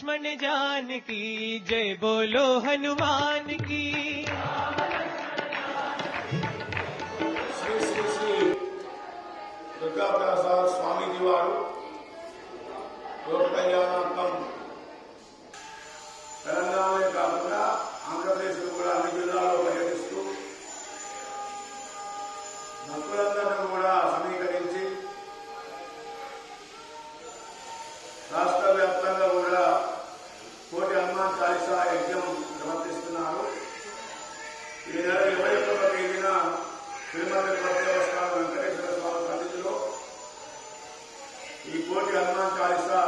लक्ष्मण जान की जय बोलो हनुमान की శ్రీ శ్రీ శ్రీ దుర్గాప్రసాద్ స్వామీజీ వారు లోక కళ్యాణార్థం తెలంగాణలో కాకుండా ఆంధ్రప్రదేశ్లో కూడా అన్ని జిల్లాల్లో పర్యటిస్తూ భక్తులందరినీ కూడా సమీకరించి రాష్ట్ర తిరుమల తిరుపతి దేవస్థానం వెంకటేశ్వర స్వామి సన్నిధిలో ఈ కోటి హనుమాన్ చాలీసా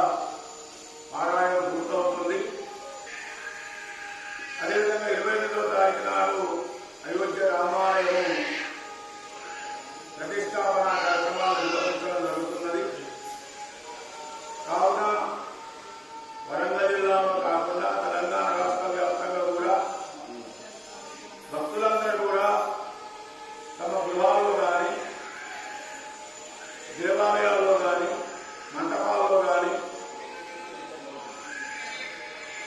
దేవాలయాల్లో కానీ మంటపాల్లో కానీ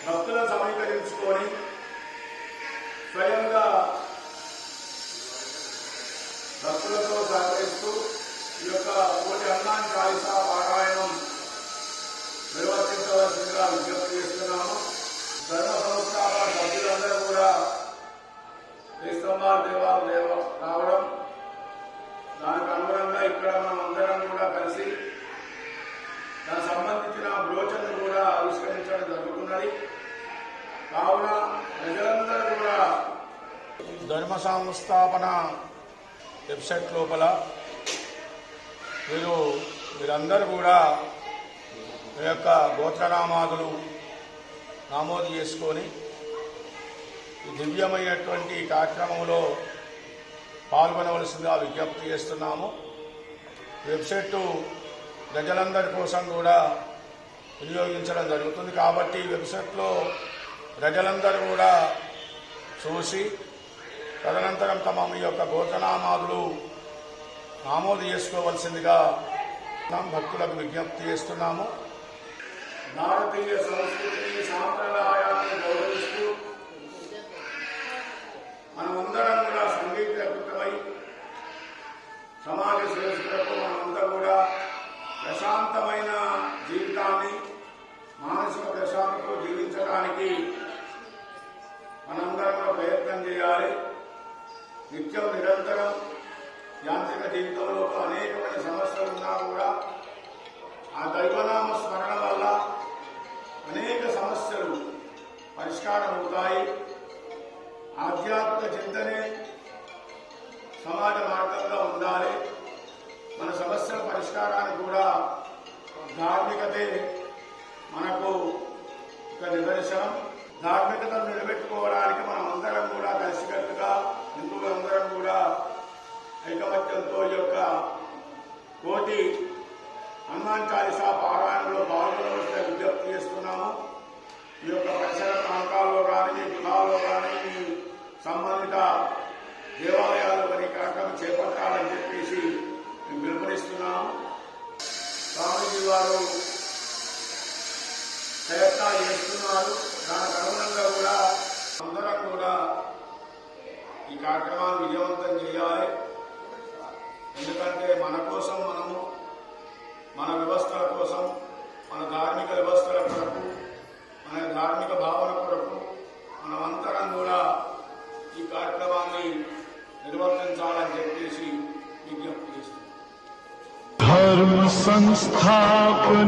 భక్తులను సమీకరించుకొని స్వయంగా భక్తులతో సహకరిస్తూ ఈ యొక్క కోటి హనుమాన్ చాలీసా పారాయణం నిర్వర్తించవలసిందిగా విజ్ఞప్తి చేస్తున్నాము. ధర్మ సంస్థాపన సభ్యులందరూ కూడా శ్రీ స్తంభాల దేవ రావడం దానికి అనుగుణంగా ఇక్కడ మనం బ్రోచర్ను కూడా ఆవిష్కరించడం జరుగుతున్నది. కావున ప్రజలందరూ కూడా ధర్మ సంస్థాపన వెబ్సైట్ లోపల మీరు మీరందరూ కూడా మీ యొక్క గోత్రనామాదులు నమోదు చేసుకొని దివ్యమైనటువంటి కార్యక్రమంలో పాల్గొనవలసిందిగా విజ్ఞప్తి చేస్తున్నాము. వెబ్సైట్ ప్రజలందరి కోసం కూడా వినియోగించడం జరుగుతుంది కాబట్టి వెబ్సైట్లో ప్రజలందరూ కూడా చూసి తదనంతరం తమ మీ యొక్క గోచనామాదులు నమోదు చేసుకోవలసిందిగా భక్తులకు విజ్ఞప్తి చేస్తున్నాము. భారతీయ సంస్కృతి సాంప్రదాయాన్ని గౌరవిస్తూ నిత్యం నిరంతరం యాంత్రిక జీవితంలో అనేకమైన సమస్యలు ఉన్నా కూడా ఆ దైవనామ స్మరణ వల్ల అనేక సమస్యలు పరిష్కారం అవుతాయి. ఆధ్యాత్మిక చింతనే సమాజ మార్గంగా ఉండాలి. మన సమస్యల పరిష్కారానికి కూడా ధార్మికతే మనకు ఒక నిదర్శనం. ధార్మికతను నిలబెట్టుకోవడానికి మనం అందరం కూడా కలిసికట్టుగా హిందువులందరం కూడా ఐకమత్యంతో ఈ యొక్క కోటి హనుమాన్ చాలీసా పారాయణలో పాల్గొనవలసిన విజ్ఞప్తి చేస్తున్నాము. ఈ యొక్క పరిసర ప్రాంతాల్లో కానీ మీ కానీ మీ సంబంధిత దేవాలయాలు మరి కార్యక్రమం చేపట్టాలని చెప్పేసి మేము పిలుపునిస్తున్నాము. స్వామీజీ వారు ప్రయత్నాలు చేస్తున్నారు. దానికి అనుగుణంగా కూడా అందరం కూడా కార్యక్రమాలు విజయవంతం చేయాలి. ఎందుకంటే మన కోసం మనము మన వ్యవస్థల కోసం మన ధార్మిక వ్యవస్థల కొరకు మన ధార్మిక భావన కొరకు మనమంతరం కూడా ఈ కార్యక్రమాన్ని నిర్వర్తించాలని చెప్పేసి విజ్ఞప్తి చేస్తున్నాం. ధర్మ సంస్థాపనార్థాయ